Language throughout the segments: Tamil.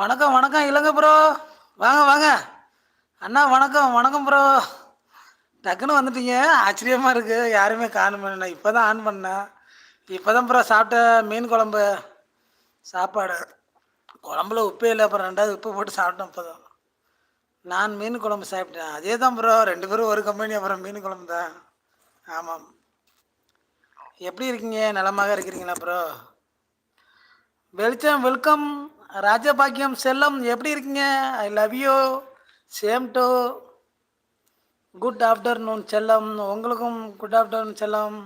வணக்கம் வணக்கம் இல்லைங்க ப்ரோ வாங்க வாங்க. அண்ணா வணக்கம் வணக்கம் ப்ரோ டக்குன்னு வந்துட்டீங்க. ஆச்சரியமாக இருக்குது யாருமே காணும் பண்ண இப்போ தான் ஆன் பண்ணேன். இப்போ தான் ப்ரோ சாப்பிட்ட மீன் குழம்பு. சாப்பாடு. குழம்புல உப்பே இல்லை. அப்புறம் ரெண்டாவது உப்பு போட்டு சாப்பிட்டேன் இப்போ தான் நான் மீன் குழம்பு சாப்பிட்டேன். அதே தான் ப்ரோ ரெண்டு பேரும் ஒரு கம்பெனி அப்புறம் மீன் குழம்பு தான். ஆமாம் எப்படி இருக்கீங்க? நலமாக இருக்கிறீங்களா ப்ரோ வெளிச்சம் வெல்கம் ராஜபாக்கியம் செல்லம் எப்படி இருக்கீங்க? I love you same to good afternoon செல்லம். உங்களுக்கும் குட் ஆஃப்டர்நூன் செல்லம்.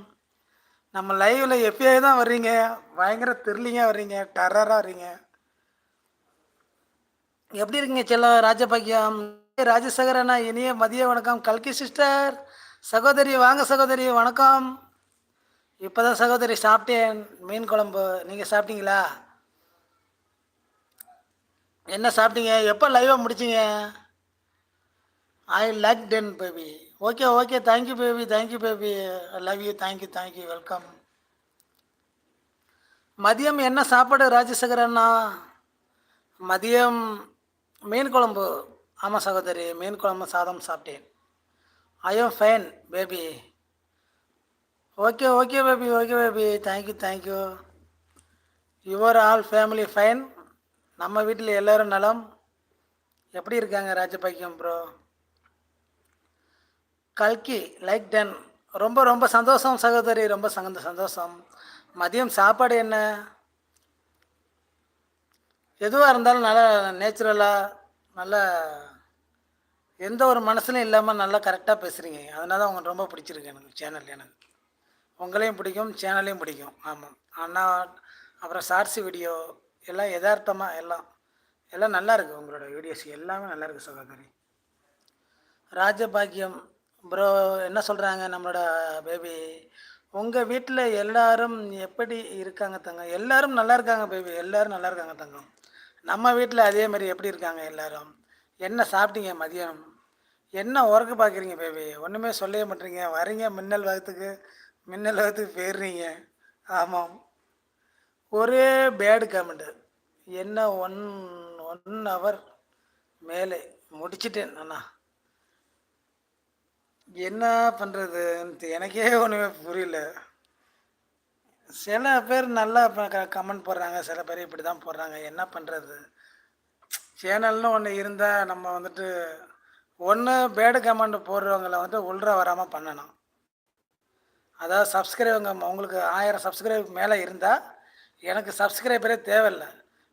நம்ம லைவில் எப்பயே தான் வர்றீங்க. பயங்கர த்ரில்லிங்காக வர்றீங்க. டரராக வர்றீங்க. எப்படி இருக்கீங்க செல்லம்? ராஜபாக்கியம். ராஜசேகர் அண்ணா இனிய மதிய வணக்கம். கல்கி சிஸ்டர் சகோதரி வாங்க சகோதரி வணக்கம். இப்போ தான் சகோதரி சாப்பிட்டேன். மீன் குழம்பு. நீங்கள் சாப்பிட்டீங்களா? என்ன சாப்பிட்டீங்க? எப்போ லைவாக முடிச்சிங்க? I like ten baby okay okay thank you baby thank you baby love you thank you thank you welcome மதியம் என்ன சாப்பாடு ராஜசேகர் அண்ணா? மதியம் மீன் குழம்பு. ஆமாம் சகோதரி. மீன் குழம்பு சாதம் சாப்பிட்டேன். I am fine baby okay okay baby okay baby thank you thank you your all family fine நம்ம வீட்டில் எல்லோரும் நலம். எப்படி இருக்காங்க ராஜபாக்கியம் ப்ரோ கல்கி லைக் டன் ரொம்ப ரொம்ப சந்தோஷம் சகோதரி ரொம்ப சந்த சந்தோஷம். மதியம் சாப்பாடு என்ன? எதுவாக இருந்தாலும் நல்லா நேச்சுரலாக நல்லா எந்த ஒரு மனசுலையும் இல்லாமல் நல்லா கரெக்டாக பேசுகிறீங்க அதனால தான் உங்களுக்கு ரொம்ப பிடிச்சிருக்கு எனக்கு சேனல் எனக்கு. உங்களையும் பிடிக்கும் சேனலையும் பிடிக்கும். ஆமாம் ஆனால் அப்புறம் ஷார்ட்ஸ் வீடியோ எல்லாம் யதார்த்தமாக எல்லாம் எல்லாம் நல்லா இருக்குது உங்களோட வீடியோஸ் எல்லாமே நல்லா இருக்குது சகோதரி. ராஜபாக்கியம் ப்ரோ என்ன சொல்கிறாங்க நம்மளோட பேபி உங்கள் வீட்டில் எல்லாரும் எப்படி இருக்காங்க தங்கம்? எல்லாரும் நல்லா இருக்காங்க பேபி எல்லாரும் நல்லா இருக்காங்க தங்கம். நம்ம வீட்டில் அதே மாதிரி எப்படி இருக்காங்க எல்லாரும்? என்ன சாப்பிட்டீங்க மதியம்? என்ன ஒர்க்கு பார்க்குறீங்க பேபி ஒன்றுமே சொல்லவே மாட்டேறீங்க வரீங்க மின்னல் வகத்துக்கு மின்னல் வகத்துக்கு போயிடுறீங்க. ஆமாம். ஒரே பேடு கமெண்ட் என்ன ஒன் ஒன் ஹவர் மேலே. முடிச்சிட்டேன் அண்ணா என்ன பண்ணுறதுன்ட்டு எனக்கே ஒன்றுமே புரியல. சில பேர் நல்லா கமெண்ட் போடுறாங்க. சில பேர் இப்படி தான் போடுறாங்க. என்ன பண்ணுறது சேனல்னு ஒன்று இருந்தால் நம்ம வந்துட்டு ஒன்று பேடு கமெண்ட் போடுறவங்கள வந்து உள்ற வராமல் பண்ணணும். அதாவது சப்ஸ்கிரைபுங்க உங்களுக்கு ஆயிரம் சப்ஸ்கிரைப் மேலே இருந்தால் எனக்கு சப்ஸ்கிரைபரே தேவையில்லை.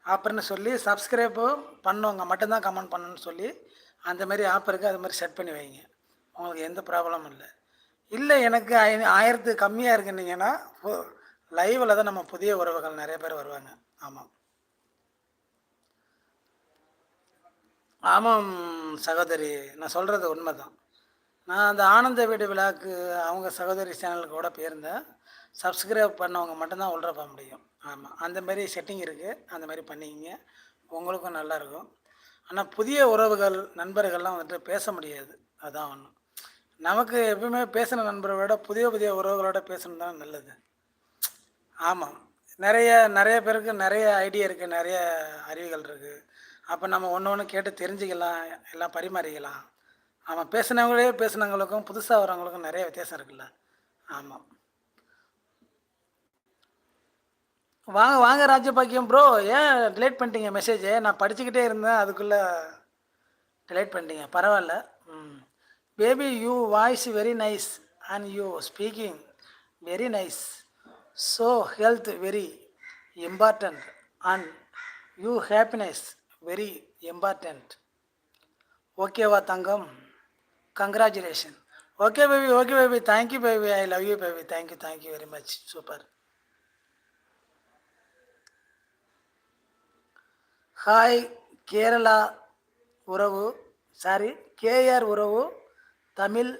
அப்படின்னு சொல்லி சப்ஸ்கிரைப்பு பண்ணவங்க மட்டும்தான் கமெண்ட் பண்ணணும்னு சொல்லி அந்தமாரி ஆப்பருக்கு ஆப் இருக்குது அது மாதிரி செட் பண்ணி வைங்க. உங்களுக்கு எந்த ப்ராப்ளமும் இல்லை. இல்லை எனக்கு ஐ ஆயிரத்து கம்மியாக இருக்குன்னீங்கன்னா லைவில் தான் நம்ம புதிய உறவுகள் நிறைய பேர் வருவாங்க. ஆமாம் ஆமாம் சகோதரி நான் சொல்கிறது உண்மை தான் நான் அந்த ஆனந்த வீடு விழாக்கு அவங்க சகோதரி சேனலுக்கு கூட போயிருந்தேன். சப்ஸ்கிரைப் பண்ணவங்க மட்டும்தான் உள்ள போக முடியும். ஆமாம் அந்த மாதிரி செட்டிங் இருக்குது அந்த மாதிரி பண்ணிக்கிங்க. உங்களுக்கும் நல்லாயிருக்கும் ஆனால் புதிய உறவுகள் நண்பர்கள்லாம் வந்துட்டு பேச முடியாது. அதான் ஒன்று நமக்கு எப்பவுமே பேசின நண்பரை விட புதிய புதிய உறவுகளோட பேசணும் தான் நல்லது. ஆமாம் நிறைய நிறைய பேருக்கு நிறைய ஐடியா இருக்குது நிறைய அறிவுகள் இருக்குது அப்போ நம்ம ஒன்று ஒன்று கேட்டு தெரிஞ்சுக்கலாம். எல்லாம் பரிமாறிக்கலாம். ஆமாம் பேசினவங்களே பேசினவங்களுக்கும் புதுசாக வரவங்களுக்கும் நிறைய வித்தியாசம் இருக்குல்ல. ஆமாம் வாங்க வாங்க ராஜபாக்கியம் ப்ரோ ஏன் டிலேட் பண்ணிட்டீங்க மெசேஜ் நான் படிச்சுக்கிட்டே இருந்தேன் அதுக்குள்ளே டிலேட் பண்ணிட்டீங்க. பரவாயில்ல. ம். Baby you voice very nice and you speaking very nice so health very important and you happiness very important ஓகேவா தங்கம். Congratulation okay baby okay baby thank you baby I love you baby thank you thank you very much super hi Kerala உறவு சாரி கேஆர் உறவு தமிழ்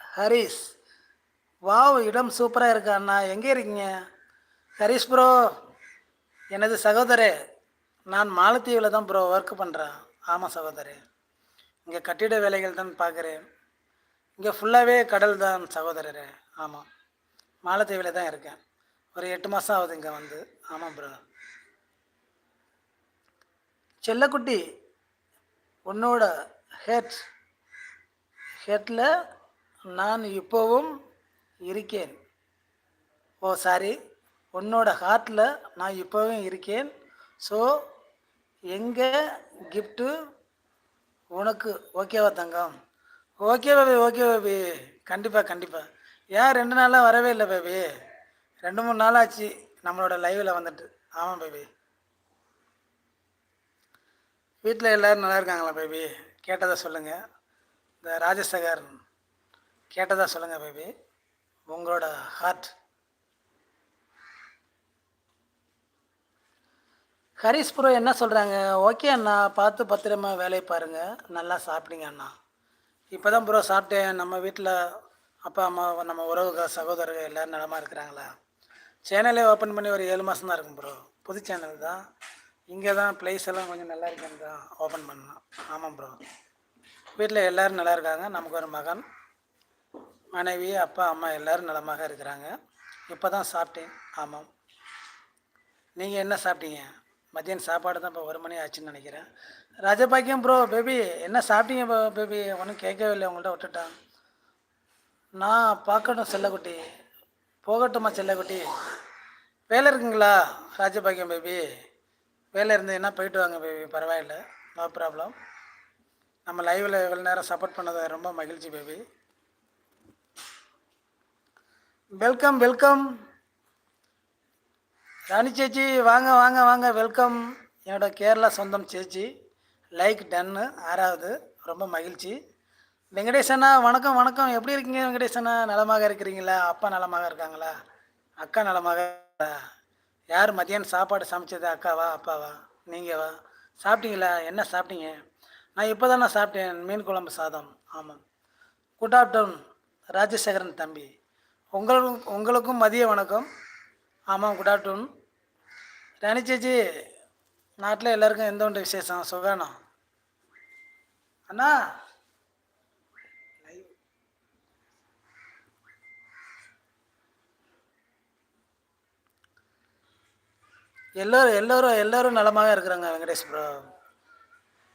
ஹரிஷ். வாவ் இடம் சூப்பராக இருக்கு அண்ணா. எங்கே இருக்கீங்க? ஹரிஷ் ப்ரோ எனது சகோதரே நான் மாலத்தீவில் தான் ப்ரோ ஒர்க் பண்ணுறேன் ஆமாம் சகோதரே. இங்கே கட்டிட வேலைகள் தான் பார்க்குறேன் இங்கே ஃபுல்லாகவே கடல் தான் சகோதரரே. ஆமாம் மாலத்தீவில் தான் இருக்கேன். ஒரு எட்டு மாதம் ஆகுது இங்கே வந்து. ஆமாம் ப்ரோ செல்லக்குட்டி உன்னோட ஹெட் ஹெட்டில் நான் இப்போவும் இருக்கேன். ஓ சாரி உன்னோட ஹார்ட்டில் நான் இப்போவும் இருக்கேன். ஸோ எங்கே கிஃப்ட்டு உனக்கு ஓகேவா தங்கம்? ஓகே பாபி ஓகே பாபி கண்டிப்பாக கண்டிப்பாக ஏன் ரெண்டு நாளாக வரவே இல்லை பேபி ரெண்டு மூணு நாள் ஆச்சு நம்மளோட லைவில் வந்துட்டு. ஆமாம் பேபி வீட்டில் எல்லோரும் நல்லா இருக்காங்களா பேபி கேட்டதை சொல்லுங்கள் இந்த ராஜசேகர் கேட்டதாக சொல்லுங்கள் பேபி உங்களோட ஹார்ட் ஹரிஷ் ப்ரோ என்ன சொல்கிறாங்க ஓகே அண்ணா பார்த்து பத்திரமா வேலையை பாருங்கள் நல்லா சாப்பிடுங்க அண்ணா. இப்போ தான் ப்ரோ சாப்பிட்டேன். நம்ம வீட்டில் அப்பா அம்மா நம்ம உறவுகள் சகோதரர்கள் எல்லோரும் நலமாக இருக்கிறாங்களா? சேனலே ஓப்பன் பண்ணி ஒரு ஏழு மாதம் தான் இருக்கும் ப்ரோ புது சேனல் தான். இங்கே தான் ப்ளேஸ் எல்லாம் கொஞ்சம் நல்லா இருக்குன்னு தான் ஓப்பன் பண்ணலாம். ஆமாம் ப்ரோ வீட்டில் எல்லோரும் நல்லா இருக்காங்க. நமக்கு ஒரு மகன் மனைவி அப்பா அம்மா எல்லோரும் நலமாக இருக்கிறாங்க. இப்போ தான் சாப்பிட்டேன். ஆமாம். நீங்கள் என்ன சாப்பிட்டீங்க? மதியம் சாப்பாடு தான் இப்போ ஒரு மணி ஆச்சுன்னு நினைக்கிறேன். ராஜபாக்கியம் ப்ரோ பேபி என்ன சாப்பிட்டீங்க பேபி ஒன்றும் கேட்கவே இல்லை உங்கள்கிட்ட விட்டுட்டான் நான் பார்க்கட்டும் செல்லக்குட்டி. போகட்டுமா செல்லக்குட்டி? வேலை இருக்குங்களா ராஜபாக்கியம் பேபி வேலை இருந்ததுன்னா போயிட்டு வாங்க பேபி பரவாயில்ல. நோ ப்ராப்ளம் நம்ம லைவில் இவ்வளோ நேரம் சப்போர்ட் பண்ணதை ரொம்ப மகிழ்ச்சி பேபி வெல்கம் வெல்கம் ராணி சேச்சி வாங்க வாங்க வாங்க. வெல்கம் என்னோட கேரளா சொந்தம் சேச்சி. லைக் டன்னு ஆறாவது. ரொம்ப மகிழ்ச்சி. வெங்கடேசண்ணா வணக்கம் வணக்கம். எப்படி இருக்கீங்க வெங்கடேசண்ணா நலமாக இருக்கிறீங்களா? அப்பா நலமாக இருக்காங்களா? அக்கா நலமாக யார் மதியானம் சாப்பாடு சமைச்சது அக்காவா அப்பாவா? நீங்கள் வா சாப்பிட்டீங்களா? என்ன சாப்பிட்டீங்க? நான் இப்போ தான் நான் சாப்பிட்டேன் மீன் குழம்பு சாதம். ஆமாம். குட் ஆஃப்டர்நூன் ராஜசேகரன் தம்பி. உங்களுக்கும் உங்களுக்கும் மதிய வணக்கம். ஆமாம் குட் ஆஃப்டர்நூன் ராணி சேச்சி நாட்டில் எல்லாருக்கும் எந்த ஒன்று விசேஷம்? சுகானம். அண்ணா எல்லோரும் எல்லோரும் எல்லோரும் நலமாக இருக்கிறாங்க வெங்கடேஷ் ப்ரோ.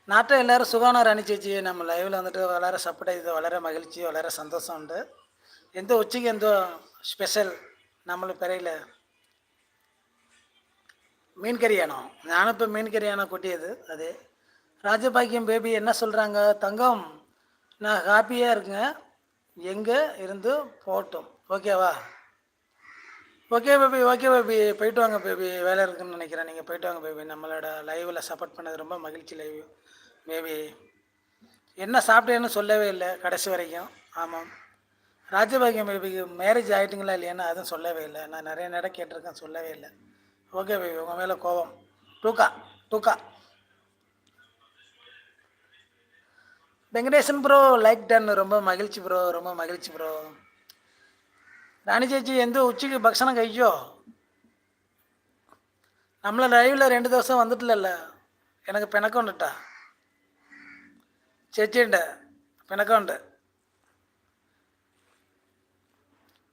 நாட்டை எல்லோரும் சுகானார் அணிச்சிச்சு நம்ம லைவில் வந்துட்டு வளர சப்போர்ட் இது வளர மகிழ்ச்சி வளர சந்தோஷம் உண்டு. எந்த உச்சிக்கு எந்த ஸ்பெஷல் நம்மளுக்கு பெறையில்? மீன் கறியானம் நானும் இப்போ மீன் கறியானம் கொட்டியது அது. ராஜபாக்கியம் பேபி என்ன சொல்கிறாங்க தங்கம் நான் ஹாப்பியாக இருக்குங்க எங்கே இருந்து போட்டோம் ஓகேவா ஓகே பேபி ஓகே பேபி போயிட்டு வாங்க பேபி வேலை இருக்குன்னு நினைக்கிறேன். நீங்கள் போயிட்டு வாங்க பேபி நம்மளோட லைவில் சப்போர்ட் பண்ணது ரொம்ப மகிழ்ச்சி லைவ் பேபி என்ன சாப்பிட்டேன்னு சொல்லவே இல்லை கடைசி வரைக்கும். ஆமாம் ராஜபாகியம் பேபிக்கு மேரேஜ் ஆகிட்டிங்களா இல்லையான்னு அதுவும் சொல்லவே இல்லை. நான் நிறைய நட கேட்டிருக்கேன் சொல்லவே இல்லை. ஓகே பேபி உங்கள் மேலே கோபம். டூக்கா டூக்கா வெங்கடேசன் ப்ரோ லைக் டன் ரொம்ப மகிழ்ச்சி ப்ரோ ரொம்ப மகிழ்ச்சி ப்ரோ ராணி ചേച്ചി എന്ത് ഉച്ചയ്ക്ക് ഭക്ഷണം കഴിച്ചോ നമ്മൾ ലൈവിൽ രണ്ട് ദിവസം വന്നിട്ടില്ലല്ലോ എനിക്ക് പിണക്കമുണ്ട് കേട്ടാ ചേച്ചിയുണ്ട് പിണക്കമുണ്ട്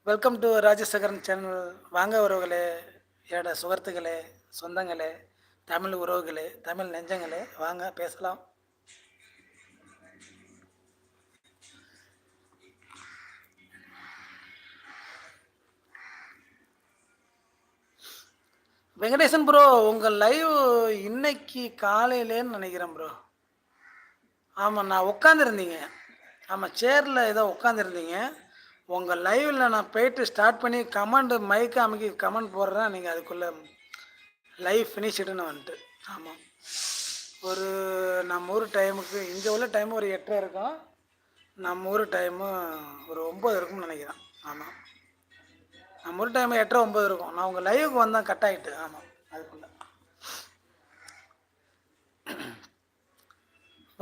வெல்கம் டு ராஜசேகரன் சேனல் வாங்க உறவுகளே என்னோட சுகர்த்துகளே சொந்தங்களே தமிழ் உறவுகளே தமிழ் நெஞ்சங்களே வாங்க பேசலாம் வெங்கடேசன் ப்ரோ உங்கள் லைவ் இன்னைக்கு காலையிலேன்னு நினைக்கிறேன் ப்ரோ ஆமாம் நான் உட்காந்துருந்தீங்க ஆமாம் சேரில் ஏதோ உட்காந்துருந்தீங்க உங்கள் லைவில் நான் போயிட்டு ஸ்டார்ட் பண்ணி கமெண்ட் மைக்கு அமைக்கி கமெண்ட் போடுறேன். நீங்கள் அதுக்குள்ளே லைவ் ஃபினிஷ்டுன்னு வந்துட்டு. ஆமாம் ஒரு நம்ம ஊர் டைமுக்கு இங்கே உள்ள டைம் ஒரு எட்டரை இருக்கும். நம்ம ஊர் டைமு ஒரு ஒம்பது இருக்கும்னு நினைக்கிறேன். ஆமாம் நான் ஒரு டைம் எட்டரை ஒம்பது இருக்கும். நான் உங்கள் லைவுக்கு வந்தேன் கட் ஆகிட்டு ஆமாம் அதுக்குள்ள.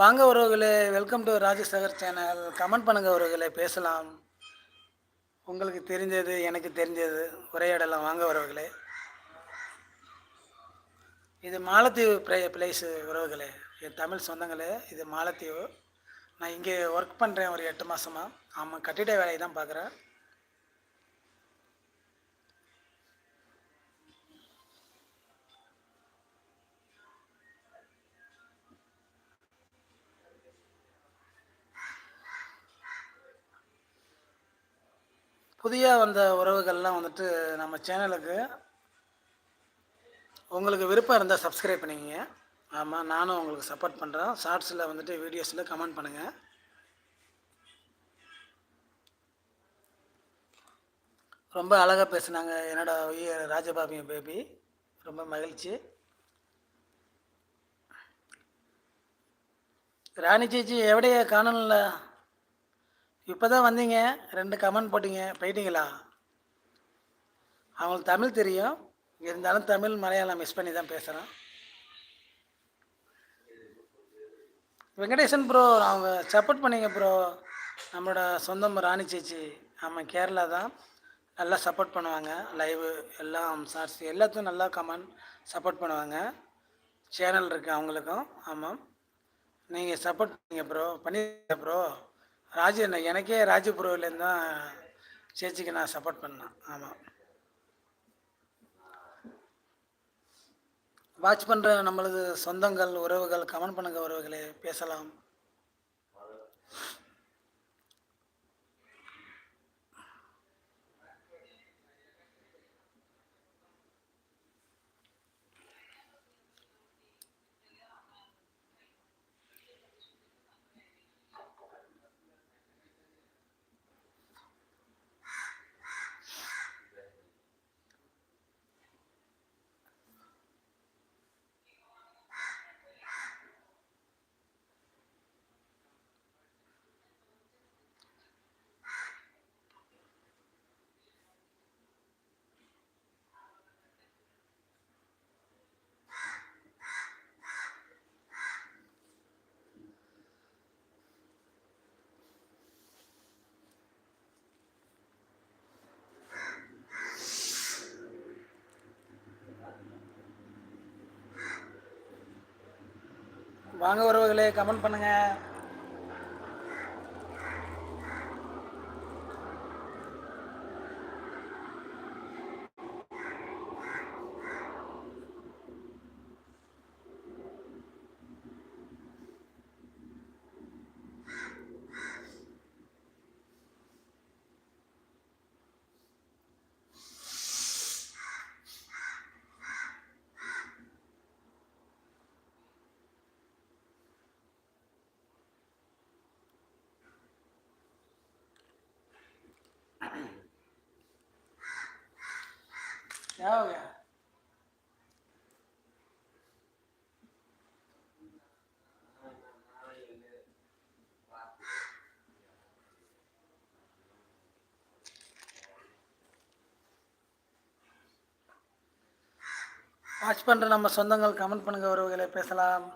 வாங்க உறவுகளே welcome to Rajasekar channel comment பண்ணுங்கள் உறவுகளே பேசலாம். உங்களுக்கு தெரிஞ்சது எனக்கு தெரிஞ்சது உரையாடலாம். வாங்க உறவுகளே. இது மாலத்தீவு ப்ளே பிளேஸு உறவுகளே. என் தமிழ் சொந்தங்களே இது மாலத்தீவு. நான் இங்கே ஒர்க் பண்ணுறேன் ஒரு எட்டு மாதமாக ஆமாம் கட்டிட வேலையை தான் பார்க்குறேன். புதிய வந்த உறவுகள்லாம் வந்துட்டு நம்ம சேனலுக்கு உங்களுக்கு விருப்பம் இருந்தால் சப்ஸ்கிரைப் பண்ணிக்கங்க. ஆமாம் நானும் உங்களுக்கு சப்போர்ட் பண்ணுறேன் ஷார்ட்ஸில் வந்துட்டு வீடியோஸில் கமெண்ட் பண்ணுங்கள் ரொம்ப அழகாக பேசுனாங்க என்னோட உயிர் ராஜபாபி பேபி. ரொம்ப மகிழ்ச்சி. ராணி சேச்சி எവിടെயா காணல இப்போ தான் வந்தீங்க? ரெண்டு கமெண்ட் போட்டீங்க. போயிட்டீங்களா? அவங்களுக்கு தமிழ் தெரியும். இருந்தாலும் தமிழ் மலையாளம் மிஸ் பண்ணி தான் பேசுகிறேன் வெங்கடேசன் ப்ரோ அவங்க சப்போர்ட் பண்ணீங்க ப்ரோ நம்மளோட சொந்தம் ராணி சேச்சி. ஆமாம் கேரளா தான். நல்லா சப்போர்ட் பண்ணுவாங்க. லைவு எல்லாம் ஷார்ட்ஸ் எல்லாத்தையும் நல்லா கமெண்ட் சப்போர்ட் பண்ணுவாங்க. சேனல் இருக்குது அவங்களுக்கும். ஆமாம். நீங்கள் சப்போர்ட் பண்ணீங்க ப்ரோ பண்ணிருக்க ப்ரோ ராஜு என்ன எனக்கே ராஜு ப்ரோவிலேருந்து தான் சேச்சிக்கு நான் சப்போர்ட் பண்ணேன். ஆமாம் வாட்ச் பண்ணுற நம்மளது சொந்தங்கள் உறவுகள் கமெண்ட் பண்ணுங்கள் உறவுகளே பேசலாம். வாங்க உறவுகளே கமெண்ட் பண்ணுங்கள் Oh, yeah. வாட்ச் பண்ணுற நம்ம சொந்தங்கள் கமெண்ட் பண்ணுங்க உறவுகளை பேசலாம்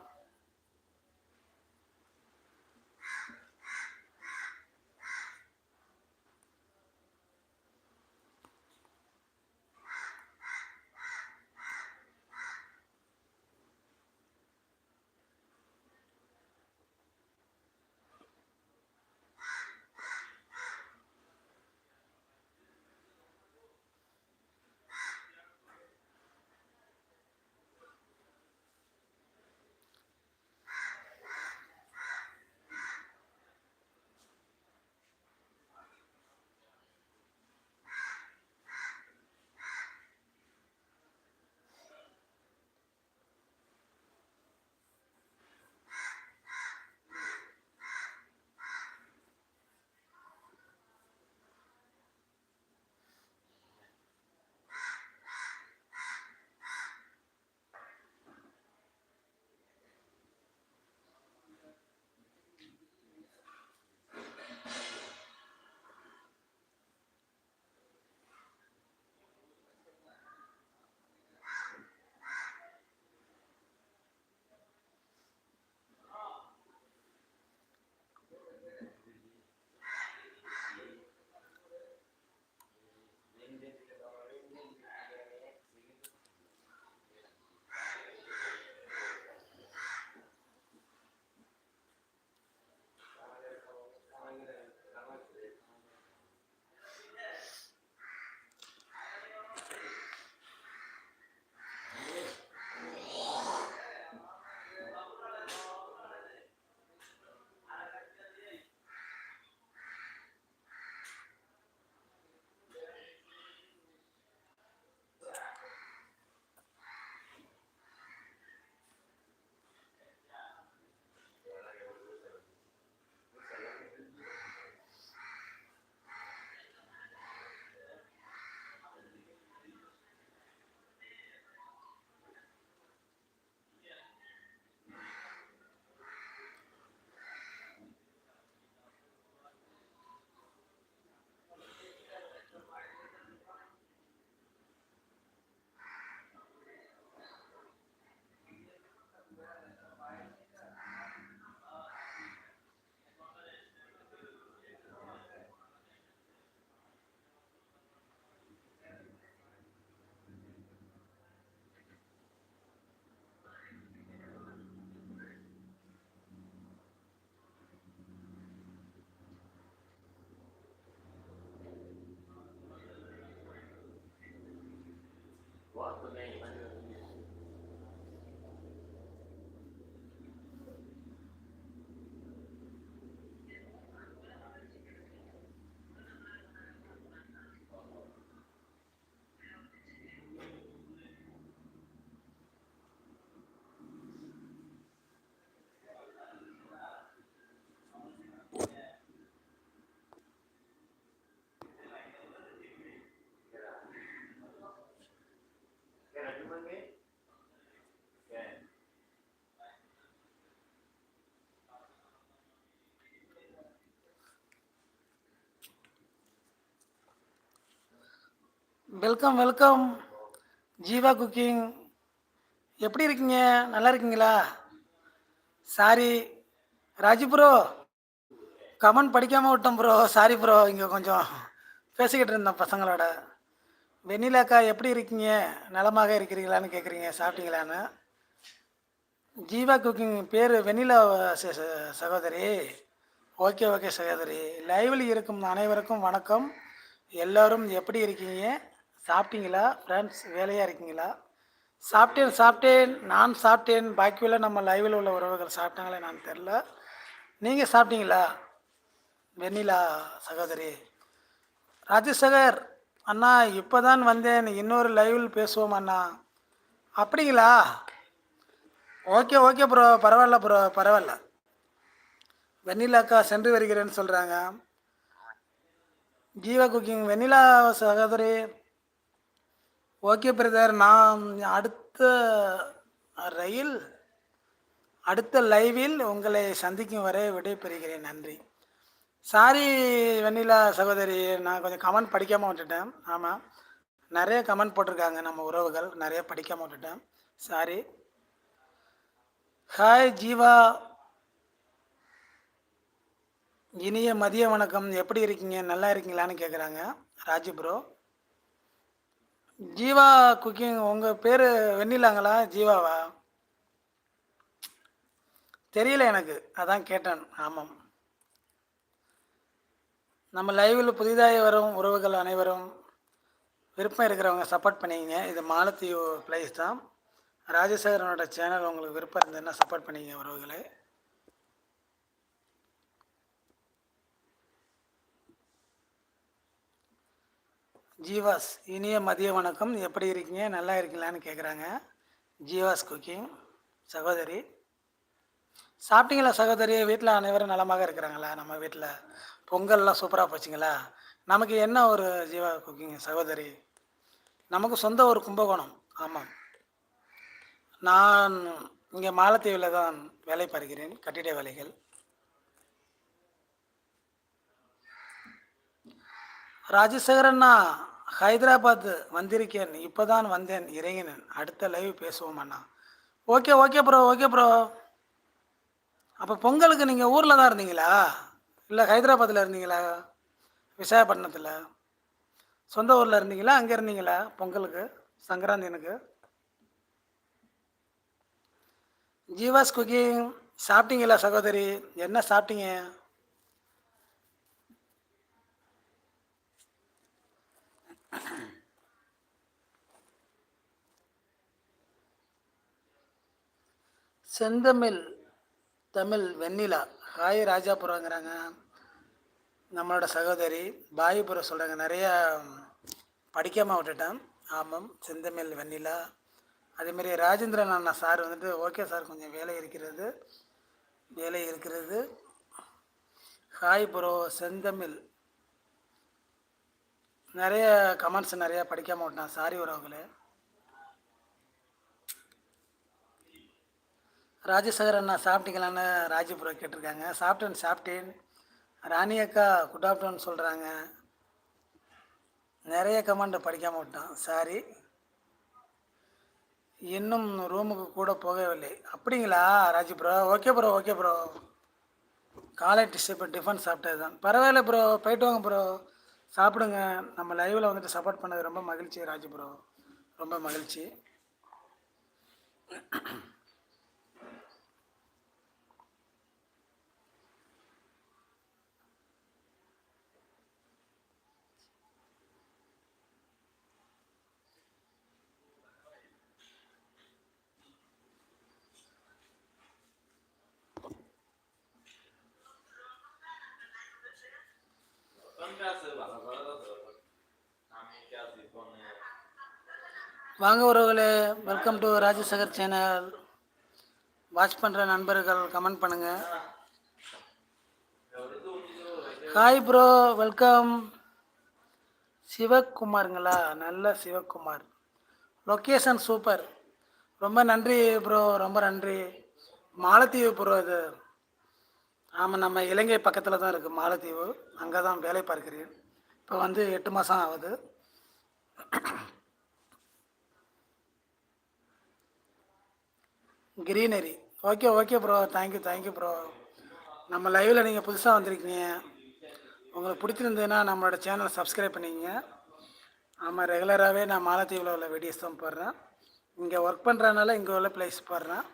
வெல்கம் வெல்கம் ஜீவா குக்கிங் எப்படி இருக்கீங்க? நல்லா இருக்கீங்களா? சாரி ராஜு ப்ரோ கமெண்ட் படிக்காமல் விட்டோம் ப்ரோ சாரி ப்ரோ இங்கே கொஞ்சம் பேசிக்கிட்டு இருந்தோம் பசங்களோட. வெண்ணிலாக்கா எப்படி இருக்கீங்க? நலமாக இருக்கிறீங்களான்னு கேட்குறீங்க சாப்பிட்டீங்களான்னு? ஜீவா குக்கிங் பேர் வெண்ணிலா சகோதரி. ஓகே ஓகே சகோதரி. லைவில் இருக்கும் அனைவருக்கும் வணக்கம். எல்லோரும் எப்படி இருக்கீங்க? சாப்பிட்டீங்களா ஃப்ரெண்ட்ஸ் வேலையாக இருக்கீங்களா? சாப்பிட்டேன் சாப்பிட்டேன். நான் சாப்பிட்டேன். பாக்கியுள்ள நம்ம லைவில் உள்ள உறவுகள் சாப்பிட்டாங்களே நான் தெரில நீங்கள் சாப்பிட்டீங்களா? வெண்ணிலா சகோதரி. ராஜசகர் அண்ணா இப்போ தான் வந்தேன். இன்னொரு லைவில் பேசுவோம் அண்ணா. அப்படிங்களா? ஓகே ஓகே ப்ரோ பரவாயில்ல ப்ரோ பரவாயில்ல. வெண்ணிலாக்கா சென்று வருகிறேன்னு சொல்கிறாங்க ஜீவா குக்கிங் வெண்ணிலா சகோதரி. ஓகே பிரதர் நான் அடுத்த ரயில் அடுத்த லைவில் உங்களை சந்திக்கும் வரை விடைபெறுகிறேன். நன்றி. சாரி வெண்ணிலா சகோதரி. நான் கொஞ்சம் கமெண்ட் படிக்காமல் விட்டுட்டேன். ஆமாம் நிறைய கமெண்ட் போட்டிருக்காங்க நம்ம உறவுகள். நிறைய படிக்காமல் விட்டுட்டேன். Sorry hi Jeeva. இனிய மதிய வணக்கம். எப்படி இருக்கீங்க? நல்லா இருக்கீங்களான்னு கேட்குறாங்க ராஜு ப்ரோ ஜீவா குக்கிங் உங்கள் பேர் வெண்ணிலாங்களா? ஜீவாவா? தெரியல எனக்கு. அதான் கேட்டேன். ஆமாம். நம்ம லைவில் புதிதாக வரும் உறவுகள் அனைவரும் விருப்பம் இருக்கிறவங்க சப்போர்ட் பண்ணிக்கங்க. இது மாலத்தீவு பிளேஸ் தான். ராஜசேகரனோட சேனல் உங்களுக்கு விருப்பம் இருந்ததுன்னா சப்போர்ட் பண்ணிக்கங்க உறவுகளை. ஜீவாஸ் இனிய மதிய வணக்கம். எப்படி இருக்கீங்க? நல்லா இருக்கீங்களான்னு கேட்குறாங்க ஜீவாஸ் குக்கிங் சகோதரி. சாப்பிட்டீங்களா சகோதரி? வீட்டில் அனைவரும் நலமாக இருக்கிறாங்களா? நம்ம வீட்டில் பொங்கல்லாம் சூப்பராக போச்சுங்களா? நமக்கு என்ன ஒரு ஜீவா குக்கிங் சகோதரி? நமக்கு சொந்த ஒரு கும்பகோணம். ஆமாம் நான் இங்கே மாலத்தீவில் தான் வேலை பார்க்கிறேன். கட்டிட வேலைகள். ராஜசேகரண்ணா ஹைதராபாத் வந்திருக்கேன் இப்போ தான் வந்தேன் இறங்கினேன். அடுத்த லைவ் பேசுவோம் அண்ணா. Okay okay bro okay bro அப்போ பொங்கலுக்கு நீங்கள் ஊரில் தான் இருந்தீங்களா? இல்லை ஹைதராபாத்தில் இருந்தீங்களா? விசாகப்பட்டினத்தில். சொந்த ஊரில் இருந்தீங்களா? அங்கே இருந்தீங்களா? பொங்கலுக்கு சங்கராந்தினுக்கு ஜீவாஸ் குக்கிங் சாப்பிட்டீங்களா சகோதரி? என்ன சாப்பிட்டீங்க? செந்தமிழ் தமிழ் வெண்ணிலா. ஹாய் ராஜாபுரங்கிறாங்க நம்மளோட சகோதரி பாயிபுரம் சொல்கிறாங்க நிறையா படிக்காமல் விட்டுட்டேன். ஆமாம் செந்தமிழ் வெண்ணிலா. அதேமாரி ராஜேந்திரன் அண்ணா சார் வந்துட்டு ஓகே சார் கொஞ்சம் வேலை இருக்கிறது. வேலை இருக்கிறது. ஹாய் ப்ரோ செந்தமிழ். நிறைய கமெண்ட்ஸ் நிறையா படிக்காமல் விட்டேன் சாரி உறவுகளே ராஜசேகர் அண்ணா சாப்பிட்டீங்களான்னு ராஜபுரம் கேட்டிருக்காங்க. சாப்பிட்டேன் சாப்பிட்டேன். ராணி அக்கா குட் ஆஃப்டர்நூன் சொல்கிறாங்க நிறைய கமெண்ட் படிக்காமல் விட்டான் சாரி. இன்னும் ரூமுக்கு கூட போகவில்லை. அப்படிங்களா Raji bro okay bro okay bro காலை டிஸ்ட் டிஃபன் சாப்பிட்டது தான் பரவாயில்ல ப்ரோ போயிட்டு வாங்க ப்ரோ சாப்பிடுங்க. நம்ம லைவில் வந்துட்டு சப்போர்ட் பண்ணது ரொம்ப மகிழ்ச்சி ராஜபுரம் ரொம்ப மகிழ்ச்சி. வாங்க உறவுகளே welcome to Rajasekar channel watch பண்ணுற நண்பர்கள் கமெண்ட் பண்ணுங்கள் ஹாய் ப்ரோ வெல்கம் சிவகுமாருங்களா? நல்ல சிவகுமார். லொக்கேஷன் சூப்பர் ரொம்ப நன்றி ப்ரோ ரொம்ப நன்றி. மாலத்தீவு ப்ரோ இது ஆமாம் நம்ம இலங்கை பக்கத்தில் தான் இருக்குது மாலத்தீவு. அங்கே தான் வேலை பார்க்கிறேன். இப்போ வந்து எட்டு மாதம் ஆகுது. Greenery okay okay bro thank you thank you bro நம்ம லைவில் நீங்கள் புதுசாக வந்திருக்கீங்க. உங்களுக்கு பிடிச்சிருந்ததுன்னா நம்மளோட சேனலை சப்ஸ்கிரைப் பண்ணிக்கங்க. ஆமாம் ரெகுலராகவே நான் மாலத்தீவில் உள்ள வீடியோஸ் தான் போடுறேன். இங்கே ஒர்க் பண்ணுறதுனால இங்கே உள்ள பிளேஸ் போடுறேன்.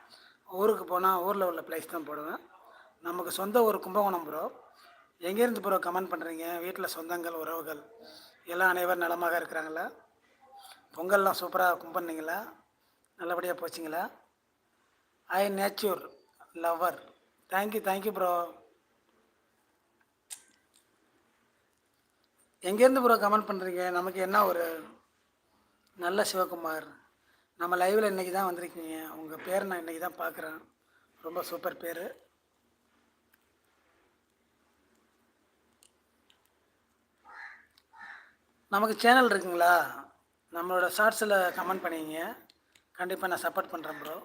ஊருக்கு போனால் ஊரில் உள்ள பிளேஸ் தான் போடுவேன். நமக்கு சொந்த ஊர் கும்பகோணம் ப்ரோ எங்கேருந்து ப்ரோ கமெண்ட் பண்ணுறீங்க வீட்டில் சொந்தங்கள் உறவுகள் எல்லாம் அனைவரும் நலமாக இருக்கிறாங்களா? பொங்கல்லாம் சூப்பராக கும்பிட்னீங்களா நல்லபடியாக போச்சிங்களா? I nature lover thank you thank you bro எங்கேருந்து ப்ரோ கமெண்ட் பண்ணுறீங்க நமக்கு என்ன ஒரு நல்ல சிவகுமார்? நம்ம லைவில் இன்றைக்கி தான் வந்திருக்கீங்க. உங்கள் பேர் நான் இன்றைக்கி தான் பார்க்குறேன். ரொம்ப சூப்பர் பேர். நமக்கு சேனல் இருக்குங்களா? நம்மளோட ஷார்ட்ஸில் கமெண்ட் பண்ணிங்க. கண்டிப்பாக நான் சப்போர்ட் பண்ணுறேன் ப்ரோ